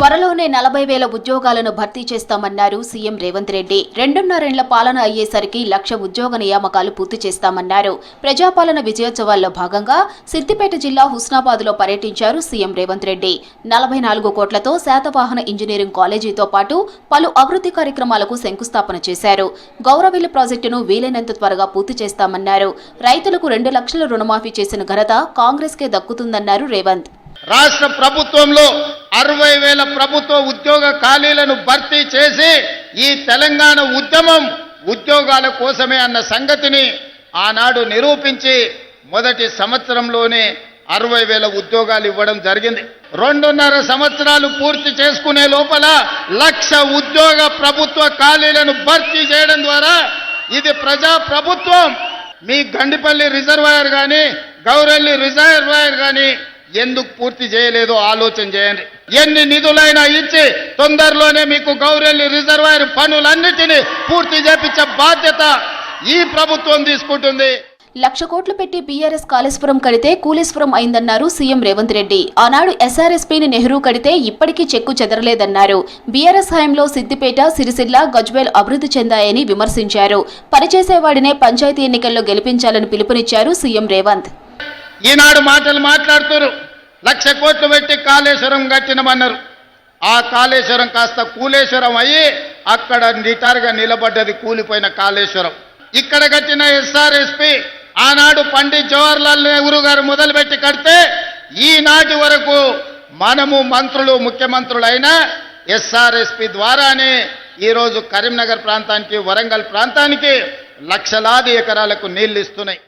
త్వరలోనే నలభై వేల ఉద్యోగాలను భర్తీ చేస్తామన్నారు సీఎం రేవంత్ రెడ్డి. రెండున్నరేండ్ల పాలన అయ్యేసరికి లక్ష ఉద్యోగ నియామకాలు పూర్తి చేస్తామన్నారు. ప్రజాపాలన విజయోత్సవాల్లో భాగంగా సిద్దిపేట జిల్లా హుస్నాబాద్లో పర్యటించారు సీఎం రేవంత్ రెడ్డి. నలభై నాలుగు కోట్లతో శాతవాహన ఇంజనీరింగ్ కాలేజీతో పాటు పలు అభివృద్ధి కార్యక్రమాలకు శంకుస్థాపన చేశారు. గౌరవిల్లు ప్రాజెక్టును వీలైనంత త్వరగా పూర్తి చేస్తామన్నారు. రైతులకు రెండు లక్షల రుణమాఫీ చేసిన ఘనత కాంగ్రెస్కే దక్కుతుందన్నారు రేవంత్. రాష్ట్ర ప్రభుత్వంలో అరవై వేల ప్రభుత్వ ఉద్యోగ ఖాళీలను భర్తీ చేసి ఈ తెలంగాణ ఉద్యమం ఉద్యోగాల కోసమే అన్న సంగతిని ఆనాడు నిరూపించి మొదటి సంవత్సరంలోనే అరవై వేల ఉద్యోగాలు ఇవ్వడం జరిగింది. రెండున్నర సంవత్సరాలు పూర్తి చేసుకునే లోపల లక్ష ఉద్యోగ ప్రభుత్వ ఖాళీలను భర్తీ చేయడం ద్వారా ఇది ప్రజా ప్రభుత్వం మీ గండిపల్లి రిజర్వాయర్ కానీ గౌరెల్లి రిజర్వాయర్ కానీ ఎందుకు పూర్తి చేయలేదో ఆలోచన చేయండి. ఎన్ని నిధులైనా ఇచ్చి తొందరలోనే మీకు గౌరెల్లి రిజర్వాయర్ పనులన్నిటినీ పూర్తి చేపించే బాధ్యత ఈ ప్రభుత్వం తీసుకుంటుంది. లక్ష కోట్లు పెట్టి బీఆర్ఎస్ కాళేశ్వరం కడితే కూలేశ్వరం అయిందన్నారు సీఎం రేవంత్ రెడ్డి. ఆనాడు ఎస్ఆర్ఎస్పీని నెహ్రూ కడితే ఇప్పటికీ చెక్కు చెదరలేదన్నారు. బీఆర్ఎస్ హయాంలో సిద్దిపేట సిరిసిల్ల గజ్వేల్ అభివృద్ధి చెందాయని విమర్శించారు. పనిచేసేవాడినే పంచాయతీ ఎన్నికల్లో గెలిపించాలని పిలుపునిచ్చారు సీఎం రేవంత్. ఈనాడు మాటలు మాట్లాడుతున్నారు లక్ష కోట్లు పెట్టి కాళేశ్వరం కట్టినమన్నారు. ఆ కాళేశ్వరం కాస్త కూలేశ్వరం అయ్యి అక్కడ నిటారుగా నిలబడ్డది కూలిపోయిన కాళేశ్వరం. ఇక్కడ కట్టిన ఎస్ఆర్ఎస్పి ఆనాడు పండిత్ జవహర్లాల్ నెహ్రూ గారు మొదలుపెట్టి కడితే ఈనాటి వరకు మనము మంత్రులు ముఖ్యమంత్రులైన ఎస్ఆర్ఎస్పి ద్వారానే ఈరోజు కరీంనగర్ ప్రాంతానికి వరంగల్ ప్రాంతానికి లక్షలాది ఎకరాలకు నీళ్ళు ఇస్తున్నాయి.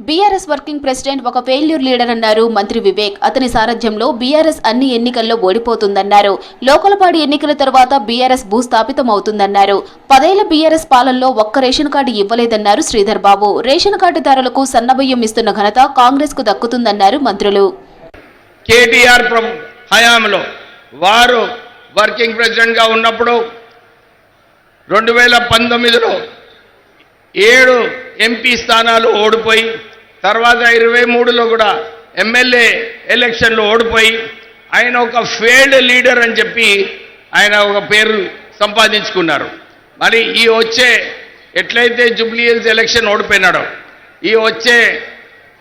బీఆర్ఎస్ వర్కింగ్ ప్రెసిడెంట్ ఒక ఫెయిల్యూర్ లీడర్ అన్నారు. మంత్రి వివేక్ అతని సారథ్యంలో బీఆర్ఎస్ అన్ని ఎన్నికల్లో ఓడిపోతుందన్నారు. లోకలపాడి ఎన్నికల తర్వాత బీఆర్ఎస్ భూస్థాపితమవుతుందన్నారు. పదేళ్ళ బీఆర్ఎస్ పాలనలో ఒక్క రేషన్ కార్డు ఇవ్వలేదన్నారు శ్రీధర్ బాబు. రేషన్ కార్డుదారులకు సన్నబియ్యం ఇస్తున్న ఘనత కాంగ్రెస్కు దక్కుతుందన్నారు మంత్రులు. కేటీఆర్ హయాంలో వారు వర్కింగ్ ప్రెసిడెంట్గా ఉన్నప్పుడు రెండు వేల పంతొమ్మిదిలో ఏడు ఎంపీ స్థానాలు ఓడిపోయి తర్వాత ఇరవై మూడులో కూడా ఎమ్మెల్యే ఎలక్షన్లో ఓడిపోయి ఆయన ఒక ఫెయిల్డ్ లీడర్ అని చెప్పి ఆయన ఒక పేరు సంపాదించుకున్నారు. మరి ఈ వచ్చే ఎట్లయితే జూబ్లీ హిల్స్ ఎలక్షన్ ఓడిపోయినాడో ఈ వచ్చే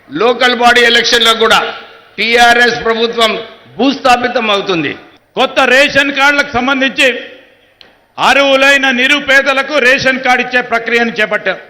లోకల్ బాడీ ఎలక్షన్లో కూడా టీఆర్ఎస్ ప్రభుత్వం భూస్థాపితం అవుతుంది. కొత్త రేషన్ కార్డులకు సంబంధించి అరువులైన నిరుపేదలకు రేషన్ కార్డు ఇచ్చే ప్రక్రియను చేపట్టారు